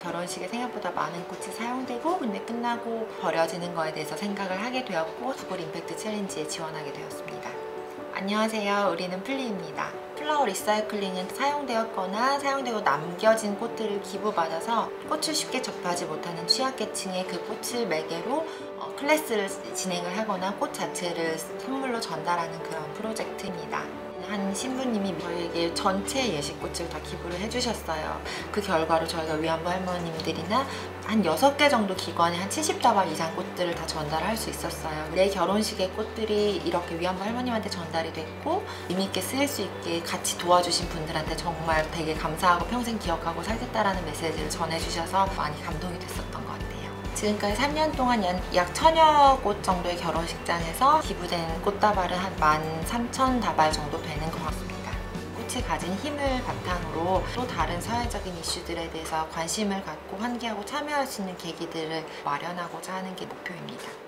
결혼식에 생각보다 많은 꽃이 사용되고 근데 끝나고 버려지는 거에 대해서 생각을 하게 되었고 구글 임팩트 챌린지에 지원하게 되었습니다. 안녕하세요. 우리는 플리입니다. 플라워 리사이클링은 사용되었거나 사용되고 남겨진 꽃들을 기부받아서 꽃을 쉽게 접하지 못하는 취약계층의 그 꽃을 매개로 어, 클래스를 진행을 하거나 꽃 자체를 선물로 전달하는 그런 프로젝트입니다. 한 신부님이 저에게 전체 예식꽃을 다 기부를 해주셨어요. 그 결과로 저희가 위안부 할머님들이나 한 6개 정도 기관에 한 70다발 이상 꽃들을 다 전달할 수 있었어요. 내 결혼식의 꽃들이 이렇게 위안부 할머님한테 전달이 됐고 의미있게 쓰일 수 있게 같이 도와주신 분들한테 정말 되게 감사하고 평생 기억하고 살겠다라는 메시지를 전해주셔서 많이 감동이 됐었던 것 같아요. 지금까지 3년 동안 약 천여 곳 정도의 결혼식장에서 기부된 꽃다발은 한 13,000다발 정도 되는 것 같습니다. 꽃이 가진 힘을 바탕으로 또 다른 사회적인 이슈들에 대해서 관심을 갖고 환기하고 참여할 수 있는 계기들을 마련하고자 하는 게 목표입니다.